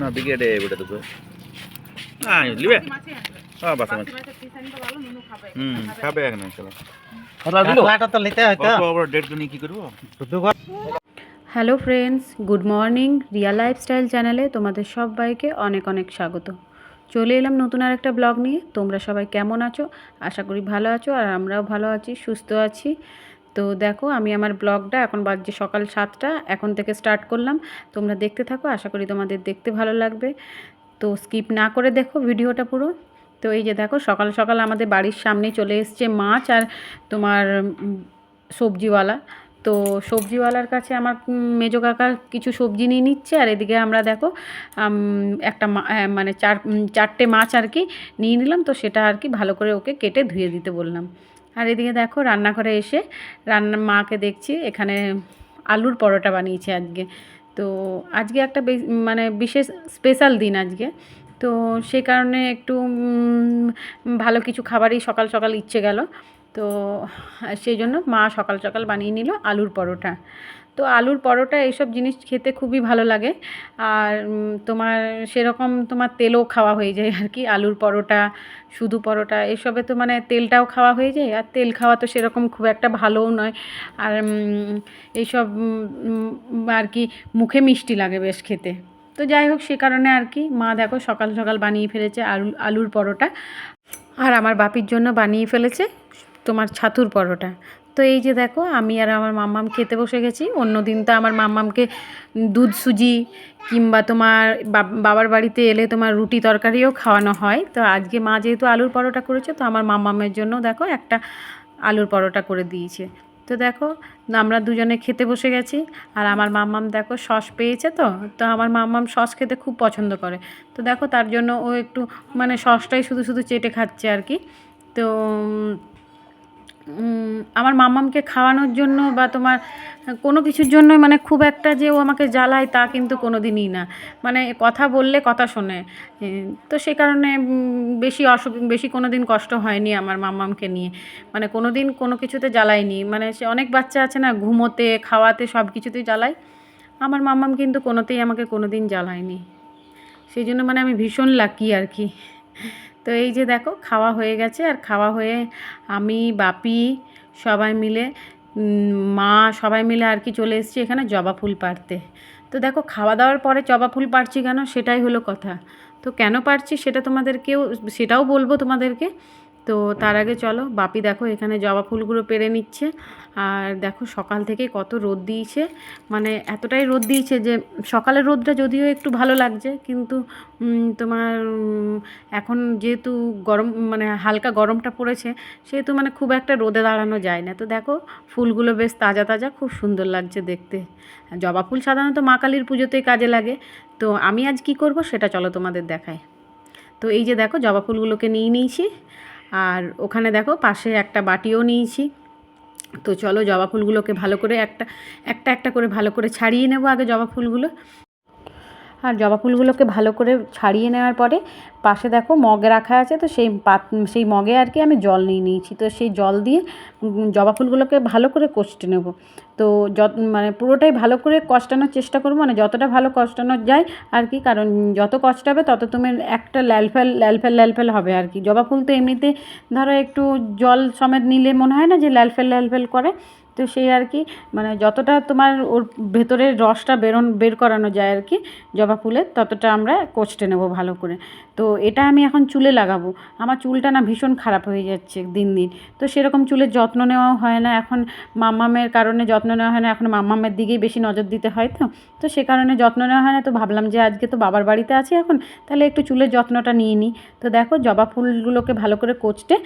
না বেটা তো হ্যাঁ লিবে হ্যাঁ হুম খাবে। এখন চলো ঘর। Hello friends good morning Riya lifestyle চ্যানেলে তোমাদের সবাইকে অনেক অনেক স্বাগত। চলে এলাম নতুন আর একটা ব্লগ নিয়ে। তোমরা সবাই কেমন আছো? আশা করি ভালো আছো আর আমরাও ভালো আছি সুস্থ আছি। তো দেখো আমি আমার ব্লগটা এখন বাজছে সকাল সাতটা, এখন থেকে স্টার্ট করলাম। তোমরা দেখতে থাকো, আশা করি তোমাদের দেখতে ভালো লাগবে। তো স্কিপ না করে দেখো ভিডিওটা পুরো। তো এই যে দেখো, সকাল সকাল আমাদের বাড়ির সামনেই চলে এসছে মাছ আর তোমার সবজিওয়ালা। তো সবজিওয়ালার কাছে আমার মেজো কাকা কিছু সবজি নিয়ে নিচ্ছে আর এদিকে আমরা দেখো একটা মানে চার চারটে মাছ আর কি নিয়ে নিলাম। তো সেটা আর কি ভালো করে ওকে কেটে ধুয়ে দিতে বললাম। আর এদিকে দেখো রান্নাঘরে এসে রান্না মাকে দেখছি, এখানে আলুর পরোটা বানিয়েছে আজকে। তো আজকে একটা মানে বিশেষ স্পেশাল দিন আজকে। তো সেই কারণে একটু ভালো কিছু খাবারই সকাল সকাল ইচ্ছে গেল। তো সেই জন্য মা সকাল সকাল বানিয়ে নিল আলুর পরোটা। তো আলুর পরোটা এইসব জিনিস খেতে খুবই ভালো লাগে। আর তোমার সেরকম তোমার তেলও খাওয়া হয়ে যায় আর কি। আলুর পরোটা, শুধু পরোটা, এসবে তো মানে তেলটাও খাওয়া হয়ে যায়। আর তেল খাওয়া তো সেরকম খুব একটা ভালোও নয়। আর এইসব আর কি মুখে মিষ্টি লাগে বেশ খেতে। তো যাই হোক, সে কারণে আর কি মা দেখো সকাল সকাল বানিয়ে ফেলেছে আলু, আলুর পরোটা। আর আমার বাপির জন্য বানিয়ে ফেলেছে তোমার ছাতুর পরোটা। তো এই যে দেখো, আমি আর আমার মাম্মাম খেতে বসে গেছি। অন্য দিন তো আমার মাম্মামকে দুধ সুজি কিংবা তোমার বাবার বাড়িতে এলে তোমার রুটি তরকারিও খাওয়ানো হয়। তো আজকে মা যেহেতু আলুর পরোটা করেছে, তো আমার মাম্মামের জন্য দেখো একটা আলুর পরোটা করে দিয়েছে। তো দেখো, আমরা দুজনে খেতে বসে গেছি আর আমার মাম্মাম দেখো সস পেয়েছে তো তো আমার মাম্মাম সস খেতে খুব পছন্দ করে। তো দেখো তার জন্য ও একটু মানে সসটাই শুধু শুধু চেটে খাচ্ছে আর কি। তো আমার মাম্মামকে খাওয়ানোর জন্য বা তোমার কোনো কিছুর জন্য মানে খুব একটা যে ও আমাকে জ্বালায় তা কিন্তু কোনো দিনই না। মানে কথা বললে, কথা শোনে। তো সে কারণে বেশি অসুখ, বেশি কোনো দিন কষ্ট হয়নি আমার মাম্মামকে নিয়ে। মানে কোনো দিন কোনো কিছুতে জ্বালায়নি। মানে সে অনেক বাচ্চা আছে না, ঘুমোতে, খাওয়াতে সব কিছুতেই জ্বালায়। আমার মাম্মাম কিন্তু কোনোতেই আমাকে কোনো দিন জ্বালায়নি। সেই জন্য মানে আমি ভীষণ লাকি আর কি। তো এই যে দেখো, খাওয়া হয়ে গেছে। আর খাওয়া হয়ে আমি, বাপি সবাই মিলে মা সবাই মিলে আর কি চলে এসেছি এখানে জবা ফুল পাড়তে। তো দেখো খাওয়া দাওয়ার পরে জবা ফুল পারছি কেন? সেটাই হলো কথা। তো কেন পারছি সেটা তোমাদেরকেও, সেটাও বলব তোমাদেরকে। তো তার আগে চলো, বাপি দেখো এখানে জবা ফুলগুলো পেরে নিচ্ছে। আর দেখো সকাল থেকে কত রোদ দিয়েছে। মানে এতটাই রোদ দিয়েছে যে সকালের রোদটা যদিও একটু ভালো লাগছে, কিন্তু তোমার এখন যেহেতু গরম মানে হালকা গরমটা পড়েছে, সেহেতু মানে খুব একটা রোদে দাঁড়ানো যায় না। তো দেখো ফুলগুলো বেশ তাজা তাজা, খুব সুন্দর লাগছে দেখতে। জবা ফুল সাধারণত মা কালীর পুজোতেই কাজে লাগে। তো আমি আজ কি করব সেটা চলো তোমাদের দেখায় তো এই যে দেখো জবা ফুলগুলোকে নিয়ে নিয়েছি। আর ওখানে দেখো পাশে একটা বাটিও নিয়েছি। তো চলো জবা ফুলগুলোকে ভালো করে একটা একটা একটা করে ভালো করে ছাড়িয়ে নেব আগে জবা ফুলগুলো। আর জবা ফুলগুলোকে ভালো করে ছাড়িয়ে নেওয়ার পরে পাশে দেখো মগে রাখা আছে, তো সেই পাত, সেই মগে আর কি আমি জল নিয়ে নিয়েছি। তো সেই জল দিয়ে জবা ফুলগুলোকে ভালো করে কষতে নেব। তো যত মানে পুরোটাই ভালো করে কষ্টানোর চেষ্টা করব মানে যতটা ভালো কষটানো যায় আর কি, কারণ যত কষটাবে তত তুমি একটা ল্যালফেল ল্যালফেল ল্যালফেল হবে আর কি। জবা ফুল তো এমনিতে ধরো একটু জল সমেত নিলে মনে হয় না যে ল্যালফেল ল্যালফেল করে। তো সেই আর কি মানে যতটা তোমার ওর ভেতরের রসটা বেরোন, বের করানো যায় আর কি, জবা ফুলের, ততটা আমরা কষতে নেব ভালো করে। তো এটা আমি এখন চুলে লাগাবো। আমার চুলটা না ভীষণ খারাপ হয়ে যাচ্ছে দিন দিন। তো সেরকম চুলের যত্ন নেওয়াও হয় না। এখন মাম্মামের কারণে যত্ন নেওয়া হয় না। এখন মাম্মামের দিকেই বেশি নজর দিতে হয় তো। তো সে কারণে যত্ন নেওয়া হয় না। তো ভাবলাম যে আজকে তো বাবার বাড়িতে আছি এখন, তাহলে একটু চুলের যত্নটা নিয়ে নিই। তো দেখো, জবা ফুলগুলোকে ভালো করে কোচটে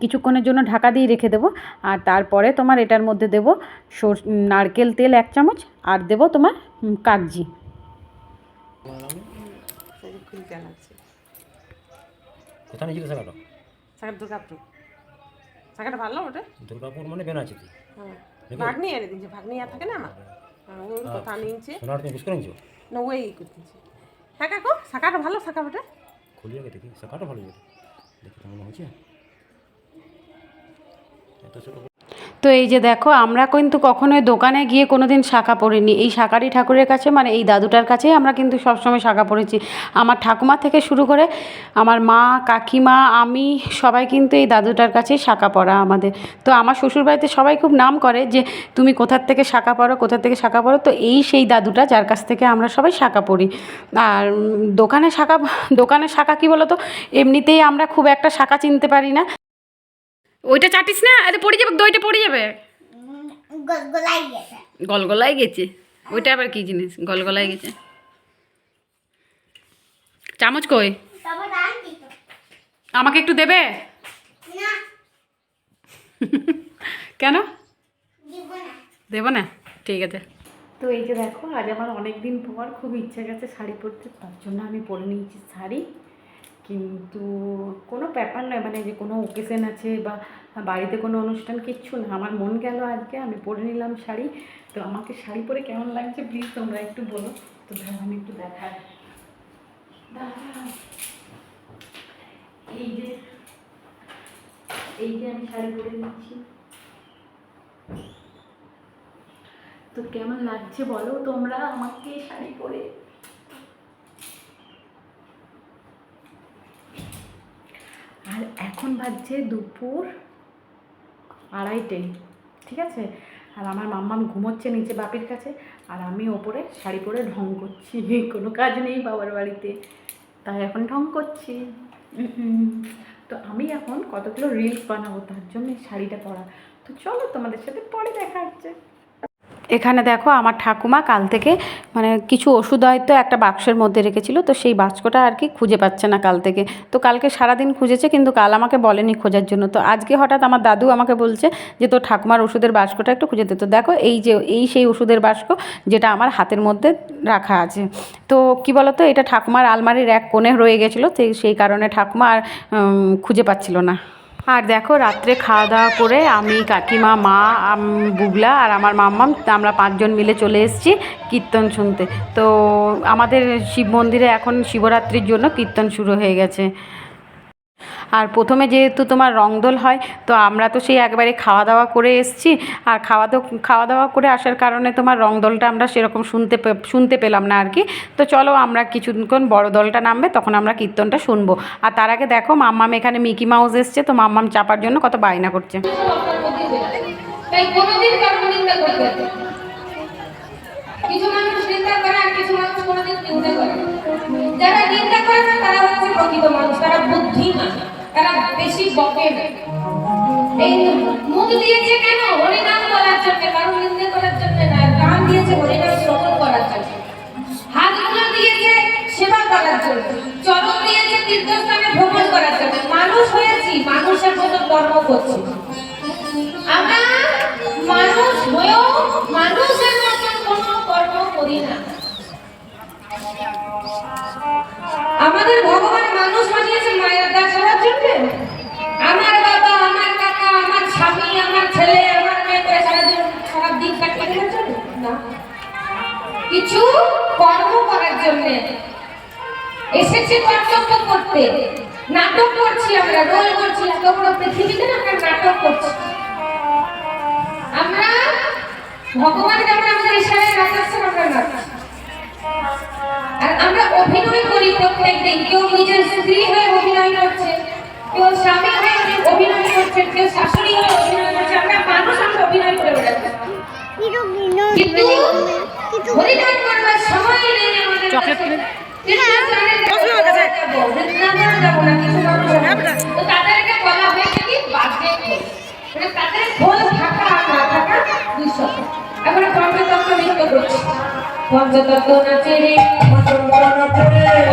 কিছুক্ষণের জন্য ঢাকা দিয়ে রেখে দেবো। আর তারপরে তোমার এটার মধ্যে দেবো সর নারকেল তেল এক চামচ আর দেবো তোমার কাগজি। ভালো ওটা দুর্গাপুর মানে বেনাচিতি হ্যাঁ। ভাগ্নি এনে দিনছে ভাগ্নি আর থাকে না আমার? হ্যাঁ, ওর কথা নিয়েছে? সোনার তুমি বুঝ করে না ওই করতেছে। হ্যাঁ ভালো শাখা ওটা খুলিয়ে গেছে দেখি শাখাটা ভালো দেখি তো হচ্ছে এত ছোটো তো এই যে দেখো, আমরা কিন্তু কখনোই দোকানে গিয়ে কোনো দিন শাখা পড়িনি এই শাকারি ঠাকুরের কাছে মানে এই দাদুটার কাছেই আমরা কিন্তু সবসময় শাখা পড়েছি। আমার ঠাকুমা থেকে শুরু করে আমার মা, কাকিমা, আমি সবাই কিন্তু এই দাদুটার কাছেই শাখা পড়া আমাদের। তো আমার শ্বশুরবাড়িতে সবাই খুব নাম করে যে, তুমি কোথার থেকে শাখা পড়ো, কোথার থেকে শাখা পড়ো? তো এই সেই দাদুটা যার কাছ থেকে আমরা সবাই শাখা পড়ি। আর দোকানে শাখা দোকানে শাখা কী বলো তো এমনিতেই আমরা খুব একটা শাখা চিনতে পারি না। ওইটা চাটিস না? আরে পড়ে যাবে দইটা পড়ে যাবে। গলগলাই গেছে। ওইটা আবার কি জিনিস? গলগলাই গেছে। চামচ কই? আমাকে একটু দেবে? কেন? দিব না। দেবো না? ঠিক আছে। তো এই যে দেখো আজ আমার অনেক দিন পর খুব ইচ্ছা গেছে শাড়ি পরতে তার জন্য আমি পরে নিয়েছি শাড়ি। কিন্তু কোনো ব্যাপার নয় মানে যে কোনো ওকেশন আছে বা বাড়িতে কোনো অনুষ্ঠান কিচ্ছু না। আমার মন গেল আজকে আমি পরে নিলাম শাড়ি। তো আমাকে শাড়ি পরে কেমন লাগছে প্লিজ তোমরা একটু বলো। তো দাঁড়াও, আমি একটু দেখাই। এই যে এই যে আমি শাড়ি পরে নিচ্ছি। তো কেমন লাগছে বলো তোমরা আমাকে শাড়ি পরে? আর এখন বাজছে দুপুর আড়াইটে ঠিক আছে? আর আমার মাম্মাম ঘুমোচ্ছে নিচে বাপির কাছে, আর আমি ওপরে শাড়ি পরে ঢং করছি। কোনো কাজ নেই বাবার বাড়িতে। তাই এখন ঢং করছি। তো আমি এখন কতগুলো রিলস বানাবো, তার জন্য শাড়িটা পরা। তো চলো তোমাদের সাথে পরে দেখা হচ্ছে। এখানে দেখো আমার ঠাকুমা কাল থেকে মানে কিছু ওষুধ হয়তো একটা বাক্সের মধ্যে রেখেছিল, তো সেই বাক্সটা আর কি খুঁজে পাচ্ছে না কাল থেকে। তো কালকে সারাদিন খুঁজেছে কিন্তু কাল আমাকে বলেনি খোঁজার জন্য। তো আজকে হঠাৎ আমার দাদু আমাকে বলছে যে, তোর ঠাকুমার ওষুধের বাক্সটা একটু খুঁজে দে। তো দেখো এই যে, এই সেই ওষুধের বাক্স যেটা আমার হাতের মধ্যে রাখা আছে। তো কি বলতো, এটা ঠাকুমার আলমারির এক কোণে রয়ে গেছিল সেই কারণে ঠাকুমা আর খুঁজে পাচ্ছিল না। আর দেখো, রাত্রে খাওয়া দাওয়া করে আমি কাকিমা, মা বুগলা আর আমার মাম্মাম, আমরা পাঁচজন মিলে চলে এসেছি কীর্তন শুনতে। তো আমাদের শিব মন্দিরে এখন শিবরাত্রির জন্য কীর্তন শুরু হয়ে গেছে। আর প্রথমে যেহেতু তোমার রংদোল হয়, তো আমরা তো সেই একবারে খাওয়া দাওয়া করে এসেছি। আর খাওয়া খাওয়া দাওয়া করে আসার কারণে তোমার রংদোলটা আমরা সেরকম শুনতে শুনতে পেলাম না আর কি। তো চলো আমরা কিছুক্ষণ বড় দলটা নামবে, তখন আমরা কীর্তনটা শুনব। আর তার আগে দেখো, মাম্মাম এখানে মিকি মাউস এসছে, তো মাম্মাম চাপার জন্য কত বায়না করছে। কিছু মানুষ নিন্দা করে আর কিছু মানুষ কোনোদিন নিন্দা করে যারা নিন্দা করে না, তারা হচ্ছে প্রকৃত মানুষ, তারা বুদ্ধিমান। তারা বেশি বকে। এই মুখ দিয়েছে কেন? হরিনাম বলার জন্য কারও নিন্দা করার জন্য না কান দিয়েছে হরিনাম শ্রবণ করার জন্য। হাতগুলো দিয়েছে সেবা করার জন্য। চরণ দিয়েছে তীর্থস্থানে ভ্রমণ করার জন্য। মানুষ হয়েছি, মানুষের মতো কর্ম করছি। আমরা মানুষ হয়েও মানুষের মতন কোনো কর্ম করি না। কিছু কর্ম করার জন্য। এসেছি কর্তব্য করতে। নাটক করছি আমরা রোল করছি এত বড় পৃথিবীতে না আমরা নাটক করছি। আমরা ভগবান যেমন আমাদের ইশারায় নাচাচ্ছেন আমরা নাচছি আর আমরা অভিনয় করি প্রত্যেক দিন। কেউ নিজের স্ত্রী হয়ে অভিনয় করছে কেউ স্বামী হয়ে অভিনয় করছে কেউ শাশুড়ি হয়ে অভিনয় করছে আমরা মানুষ আমরা অভিনয় করে বেড়াচ্ছি। কিন্তু চকলেট। কিনে। এখন পঞ্চতত্ত্ব নৃত্য করছে পঞ্চতত্ত্ব নাচে রে পঞ্চতত্ত্ব নাচে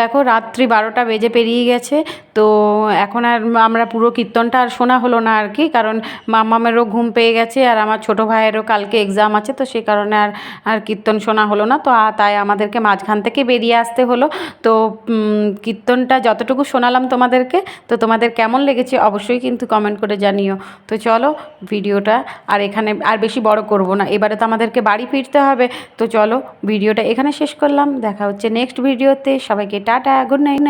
দেখো রাত্রি বারোটা বেজে পেরিয়ে গেছে। তো এখন আর আমরা পুরো কীর্তনটা আর শোনা হলো না আর কি, কারণ মামামেরও ঘুম পেয়ে গেছে আর আমার ছোটো ভাইয়েরও কালকে এক্সাম আছে, তো সেই কারণে আর আর কীর্তন শোনা হলো না, তো তাই আমাদেরকে মাঝখান থেকে বেরিয়ে আসতে হলো। তো কীর্তনটা যতটুকু শোনালাম তোমাদেরকে, তো তোমাদের কেমন লেগেছে অবশ্যই কিন্তু কমেন্ট করে জানিও। তো চলো ভিডিওটা আর এখানে আর বেশি বড় করব না, এবারে তো আমাদেরকে বাড়ি ফিরতে হবে। তো চলো ভিডিওটা এখানে শেষ করলাম, দেখা হচ্ছে নেক্সট ভিডিওতে সবাইকে টাটা গুড নাইট